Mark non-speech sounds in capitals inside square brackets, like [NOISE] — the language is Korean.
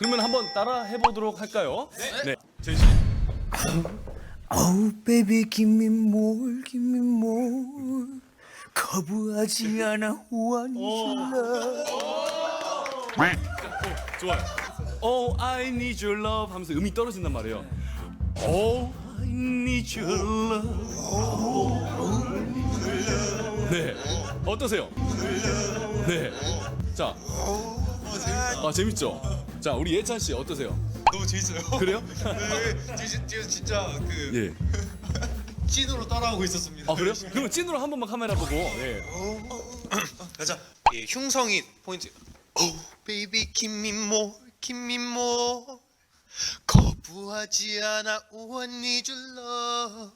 그러면 한번 따라 해보도록 할까요? 네. 제시. Oh baby give me more give me more 거부하지 않아 want your love 좋아요. Oh, I need your love 하면서 음이 떨어진단 말이에요. Oh, I need your love. 네. 어떠세요? 네. 자. 아, 재밌죠? 자, 우리 예찬 씨 어떠세요? 너무 재밌어요. 그래요? [LAUGHS] 네, 지- 지- 진짜 그 예. [LAUGHS] 찐으로 따라하고 있었습니다. 아, 그래요? 그러면 찐으로 한 번만 카메라 보고. 예. 가자. 예, 흉성이 포인트. Oh, baby, give me more, give me more. 거부하지 않아, want need your love.